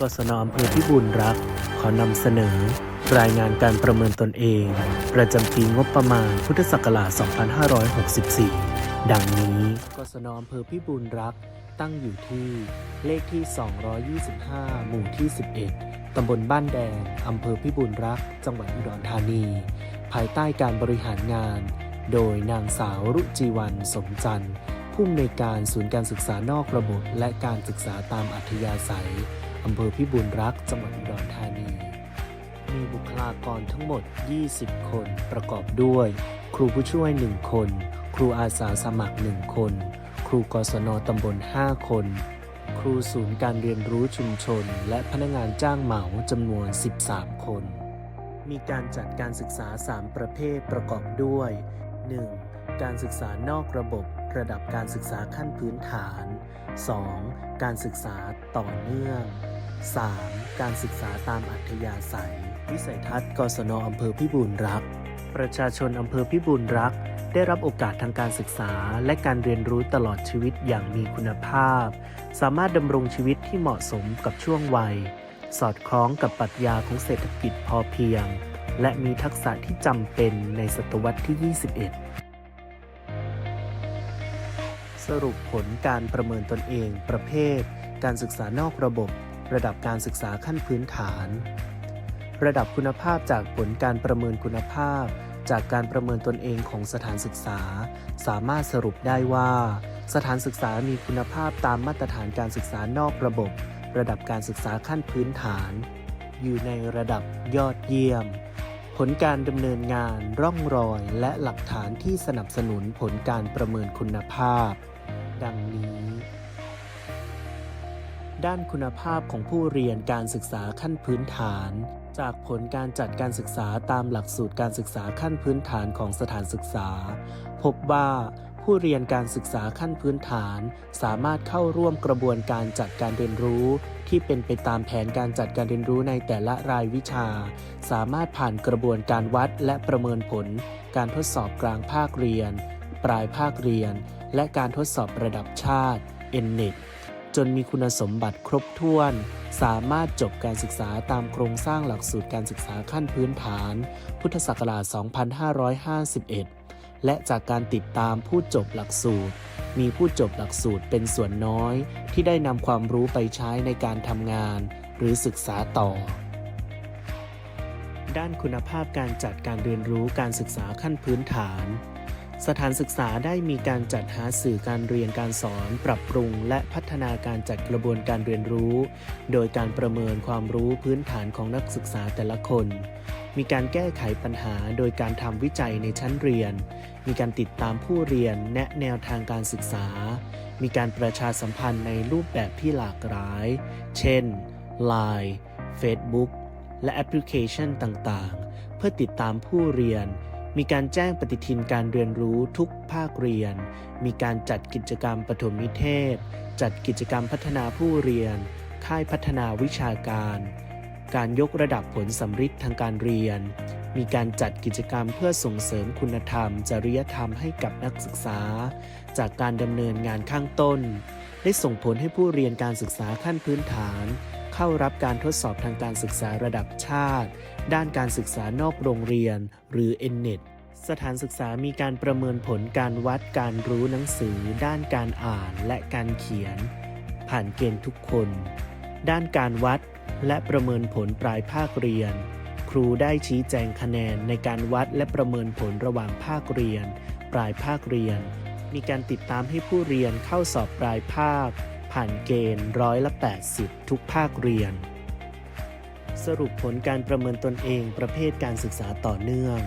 กศนอำเภอพิบูลรักษ์ขอนำเสนอ รายงานการประเมินตนเอง ประจำปีงบประมาณพุทธศักราช 2564 ดังนี้กศนอำเภอพิบูลรักษ์ตั้งอยู่ที่เลขที่ 225 หมู่ที่ 11 ตำบลบ้านแดง อำเภอพิบูลรักษ์จังหวัดอุดรธานี ภายใต้การบริหารงาน โดยนางสาวรุจีวันสมจันทร์ผู้อำนวยการศูนย์การศึกษานอกระบบ และการศึกษาตามอัธยาศัย อำเภอพิบูลรักษ์จังหวัดอุดรธานี มีบุคลากรทั้งหมด 20 คนประกอบด้วย ครูผู้ช่วย 1 คน ครูอาสาสมัคร 1 คน ครูกศนตำบล 5 คน ครูศูนย์การเรียนรู้ชุมชน และพนักงานจ้างเหมาจำนวน 13 คน มีการจัดการศึกษา 3 ประเภทประกอบด้วย 1. การศึกษานอกระบบระดับการศึกษาขั้นพื้นฐาน 2. การศึกษาต่อเนื่อง 3. การศึกษาตามอัธยาศัย วิสัยทัศน์กศนอำเภอพิบูลรักษ์ประชาชนอำเภอพิบูลรักษ์ได้รับโอกาสทางการศึกษา และการเรียนรู้ตลอดชีวิตอย่างมีคุณภาพ สามารถดำรงชีวิตที่เหมาะสมกับช่วงวัย สอดคล้องกับปรัชญาของเศรษฐกิจพอเพียง และมีทักษะที่จำเป็นในศตวรรษที่ 21สรุปผลการประเมินตนเองประเภท การศึกษานอกระบบ ระดับการศึกษาขั้นพื้นฐาน ระดับคุณภาพจากผลการประเมินคุณภาพ จากการประเมินตนเองของสถานศึกษา สามารถสรุปได้ว่า สถานศึกษามีคุณภาพตามมาตรฐานการศึกษานอกระบบ ระดับการศึกษาขั้นพื้นฐาน อยู่ในระดับยอดเยี่ยม ผลการดำเนินงานร่องรอยและหลักฐานที่สนับสนุนผลการประเมินคุณภาพ ดังนี้ ด้านคุณภาพของผู้เรียนการศึกษาขั้นพื้นฐาน จากผลการจัดการศึกษาตามหลักสูตรการศึกษาขั้นพื้นฐานของสถานศึกษา พบว่าผู้เรียนการศึกษาขั้นพื้นฐาน สามารถเข้าร่วมกระบวนการจัดการเรียนรู้ ที่เป็นไปตามแผนการจัดการเรียนรู้ในแต่ละรายวิชา สามารถผ่านกระบวนการวัดและประเมินผล การทดสอบกลางภาคเรียน ปลายภาคเรียน และการทดสอบระดับชาติ NNET จนมีคุณสมบัติครบถ้วน สามารถจบการศึกษาตามโครงสร้างหลักสูตรการศึกษาขั้นพื้นฐาน พุทธศักราช 2551 และจากการติดตามผู้จบหลักสูตร มีผู้จบหลักสูตรเป็นส่วนน้อย ที่ได้นำความรู้ไปใช้ในการทำงาน หรือศึกษาต่อ ด้านคุณภาพการจัดการเรียนรู้การศึกษาขั้นพื้นฐาน สถานศึกษาได้มีการจัดหาสื่อการเรียนการสอน ปรับปรุง และพัฒนาการจัดกระบวนการเรียนรู้ โดยการประเมินความรู้พื้นฐานของนักศึกษาแต่ละคน มีการแก้ไขปัญหาโดยการทำวิจัยในชั้นเรียน มีการติดตามผู้เรียนแนะแนวทางการศึกษา มีการประชาสัมพันธ์ในรูปแบบที่หลากหลาย เช่น Line Facebook และแอปพลิเคชันต่างๆ เพื่อติดตามผู้เรียน มีการแจ้งปฏิทินการเรียนรู้ทุกภาคเรียน มีการจัดกิจกรรมปฐมนิเทศ จัดกิจกรรมพัฒนาผู้เรียน ค่ายพัฒนาวิชาการ การยกระดับผลสำฤทธิ์ทางการเรียน มีการจัดกิจกรรมเพื่อส่งเสริมคุณธรรม จริยธรรมให้กับนักศึกษา จากการดำเนินงานข้างต้น ได้ส่งผลให้ผู้เรียนการศึกษาขั้นพื้นฐาน เข้ารับการทดสอบทางการศึกษาระดับชาติ ด้านการศึกษานอกโรงเรียน หรือ NNET สถานศึกษามีการประเมินผลการวัดการรู้หนังสือ ด้านการอ่านและการเขียน ผ่านเกณฑ์ทุกคน ด้านการวัดและประเมินผลปลายภาคเรียน ครูได้ชี้แจงคะแนนในการวัดและประเมินผลระหว่างภาคเรียน ปลายภาคเรียน มีการติดตามให้ผู้เรียนเข้าสอบปลายภาค ผ่านเกณฑ์ร้อยละ 80 ทุกภาคเรียน สรุปผลการประเมินตนเองประเภทการศึกษาต่อเนื่อง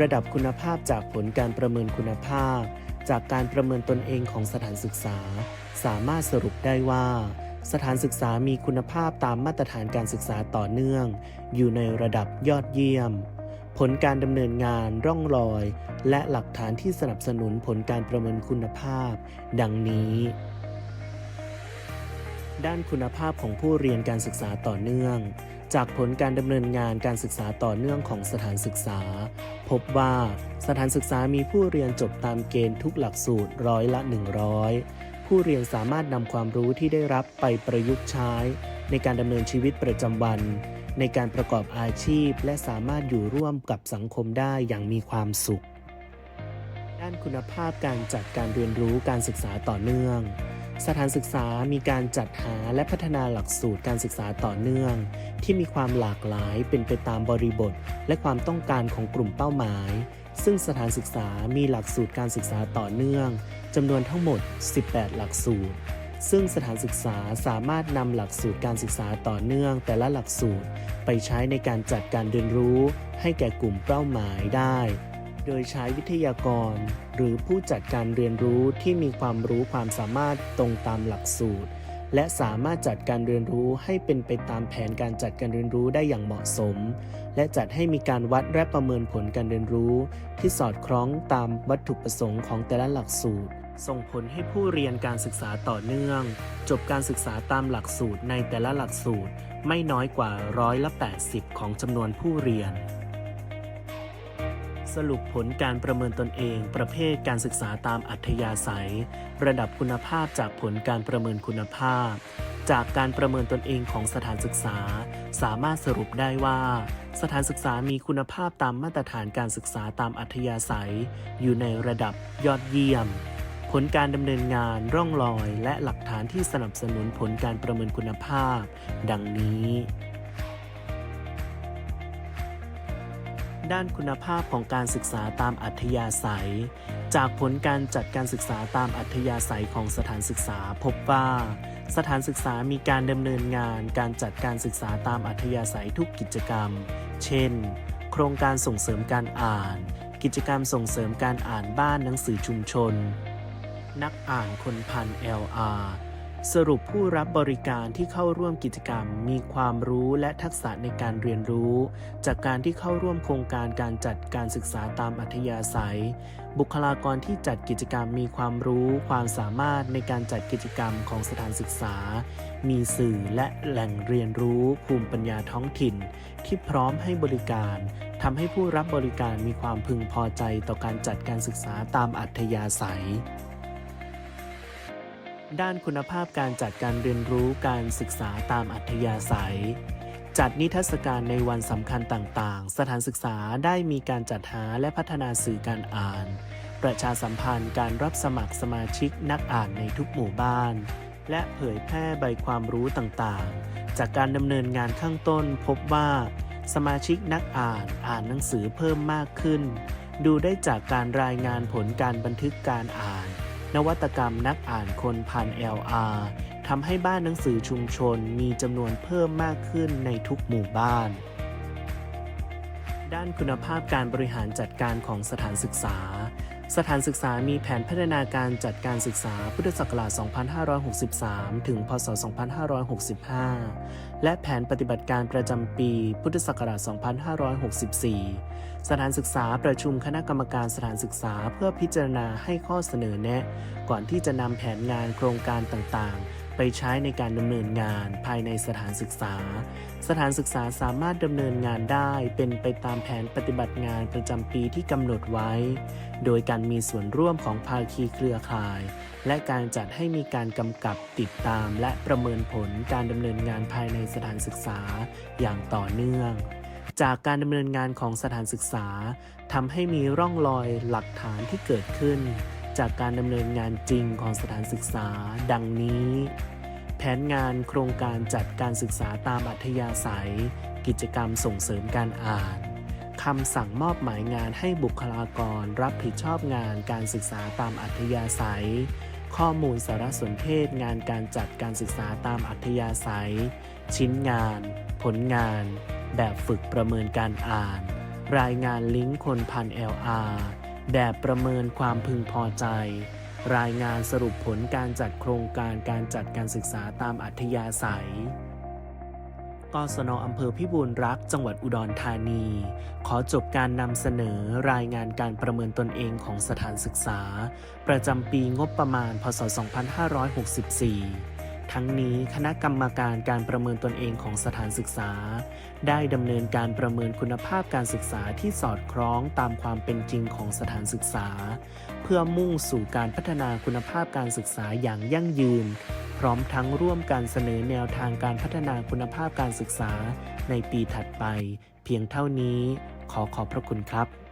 ระดับคุณภาพจากผลการประเมินคุณภาพ จากการประเมินตนเองของสถานศึกษา สามารถสรุปได้ว่า สถานศึกษามีคุณภาพตามมาตรฐานการศึกษาต่อเนื่อง อยู่ในระดับยอดเยี่ยมผลการดำเนินงานร่องรอย และหลักฐานที่สนับสนุนผลการประเมินคุณภาพ ดังนี้ ด้านคุณภาพของผู้เรียนการศึกษาต่อเนื่อง จากผลการดำเนินงานการศึกษาต่อเนื่องของสถานศึกษา พบว่าสถานศึกษามีผู้เรียนจบตามเกณฑ์ทุกหลักสูตรร้อยละ 100 ผู้เรียนสามารถนำความรู้ที่ได้รับไปประยุกต์ใช้ ในการดำเนินชีวิตประจำวัน ในการประกอบอาชีพ และสามารถอยู่ร่วมกับสังคมได้อย่างมีความสุข ด้านคุณภาพการจัดการเรียนรู้การศึกษาต่อเนื่อง สถานศึกษามีการจัดหาและพัฒนาหลักสูตรการศึกษาต่อเนื่อง ที่มีความหลากหลายเป็นไปตามบริบท และความต้องการของกลุ่มเป้าหมาย ซึ่งสถานศึกษามีหลักสูตรการศึกษาต่อเนื่องจำนวนทั้งหมด 18 หลักสูตร ซึ่งสถานศึกษาสามารถนำหลักสูตรการศึกษาต่อเนื่องแต่ละหลักสูตร ไปใช้ในการจัดการเรียนรู้ ให้แก่กลุ่มเป้าหมายได้ โดยใช้วิทยากร หรือผู้จัดการเรียนรู้ที่มีความรู้ความสามารถตรงตามหลักสูตร และสามารถจัดการเรียนรู้ให้เป็นไปตามแผนการจัดการเรียนรู้ได้อย่างเหมาะสม และจัดให้มีการวัดและประเมินผลการเรียนรู้ ที่สอดคล้องตามวัตถุประสงค์ของแต่ละหลักสูตร ส่งผลให้ผู้เรียนการศึกษาต่อเนื่อง จบการศึกษาตามหลักสูตรในแต่ละหลักสูตร ไม่น้อยกว่าร้อยละ 80 ของจำนวนผู้เรียน สรุปผลการประเมินตนเอง ประเภทการศึกษาตามอัธยาศัย ระดับคุณภาพจากผลการประเมินคุณภาพ จากการประเมินตนเองของสถานศึกษา สามารถสรุปได้ว่า สถานศึกษามีคุณภาพตามมาตรฐานการศึกษาตามอัธยาศัย อยู่ในระดับยอดเยี่ยม ผลการดำเนินงานร่องรอย และหลักฐานที่สนับสนุนผลการประเมินคุณภาพ ดังนี้ ด้านคุณภาพของการศึกษาตามอัธยาศัย จากผลการจัดการศึกษาตามอัธยาศัยของสถานศึกษา พบว่า สถานศึกษามีการดำเนินงานการจัดการศึกษาตามอัธยาศัยทุกกิจกรรม เช่น โครงการส่งเสริมการอ่าน กิจกรรมส่งเสริมการอ่านบ้านหนังสือชุมชน นักอ่านคนพัน LR สรุปผู้รับบริการที่เข้าร่วมกิจกรรม มีความรู้และทักษะในการเรียนรู้ จากการที่เข้าร่วมโครงการการจัดการศึกษาตามอัธยาศัย บุคลากรที่จัดกิจกรรมมีความรู้ ความสามารถในการจัดกิจกรรมของสถานศึกษา มีสื่อและแหล่งเรียนรู้ ภูมิปัญญาท้องถิ่น ที่พร้อมให้บริการทำให้ผู้รับบริการมีความพึงพอใจต่อการจัดการศึกษาตามอัธยาศัย ด้านคุณภาพการจัดการเรียนรู้การศึกษาตามอัธยาศัย จัดนิทรรศการในวันสำคัญต่างๆ สถานศึกษาได้มีการจัดหาและพัฒนาสื่อการอ่าน ประชาสัมพันธ์การรับสมัครสมาชิกนักอ่านในทุกหมู่บ้าน และเผยแพร่ใบความรู้ต่างๆ จากการดำเนินงานข้างต้นพบว่า สมาชิกนักอ่านอ่านหนังสือเพิ่มมากขึ้น ดูได้จากการรายงานผลการบันทึกการอ่าน นวัตกรรมนักอ่านคนพัน LR ทำให้บ้านหนังสือชุมชนมีจำนวนเพิ่มมากขึ้นในทุกหมู่บ้าน ด้านคุณภาพการบริหารจัดการของสถานศึกษา สถานศึกษามีแผนพัฒนาการจัดการศึกษาพุทธศักราช 2563 ถึง พศ 2565 และแผนปฏิบัติการประจำปี พุทธศักราช 2564 สถานศึกษาประชุมคณะกรรมการสถานศึกษาเพื่อพิจารณาให้ข้อเสนอแนะ ก่อนที่จะนำแผนงานโครงการต่างๆ ไปใช้ในการดำเนินงานภายในสถานศึกษา สถานศึกษาสามารถดำเนินงานได้เป็นไปตามแผนปฏิบัติงานประจำปีที่กำหนดไว้ โดยการมีส่วนร่วมของภาคีเครือข่าย และการจัดให้มีการกำกับติดตาม และประเมินผลการดำเนินงานภายในสถานศึกษาอย่างต่อเนื่องจากการดำเนินงานของสถานศึกษาทำให้มีร่องรอยหลักฐานที่เกิดขึ้น จากการดำเนินงานจริงของสถานศึกษา ดังนี้ แผนงานโครงการจัดการศึกษาตามอัธยาศัย กิจกรรมส่งเสริมการอ่านคำสั่งมอบหมายงานให้บุคลากรรับผิดชอบงานการศึกษาตามอัธยาศัย ข้อมูลสารสนเทศงานการจัดการศึกษาตามอัธยาศัย ชิ้นงาน ผลงาน แบบฝึกประเมินการอ่าน รายงานลิงก์คนพัน LR แบบประเมินความพึงพอใจ รายงานสรุปผลการจัดโครงการการจัดการศึกษาตามอัธยาศัยกศนอำเภอพิบูลรักษ์จังหวัดอุดรธานี ขอจบการนำเสนอรายงานการประเมินตนเองของสถานศึกษา ประจำปีงบประมาณ พศ 2564 ทั้งนี้คณะกรรมการการประเมินตนเองของสถานศึกษา ได้ดำเนินการประเมินคุณภาพการศึกษาที่สอดคล้องตามความเป็นจริงของสถานศึกษา เพื่อมุ่งสู่การพัฒนาคุณภาพการศึกษาอย่างยั่งยืน พร้อมทั้งร่วมการเสนอแนวทางการพัฒนาคุณภาพการศึกษาในปีถัดไป เพียงเท่านี้ ขอขอบพระคุณครับ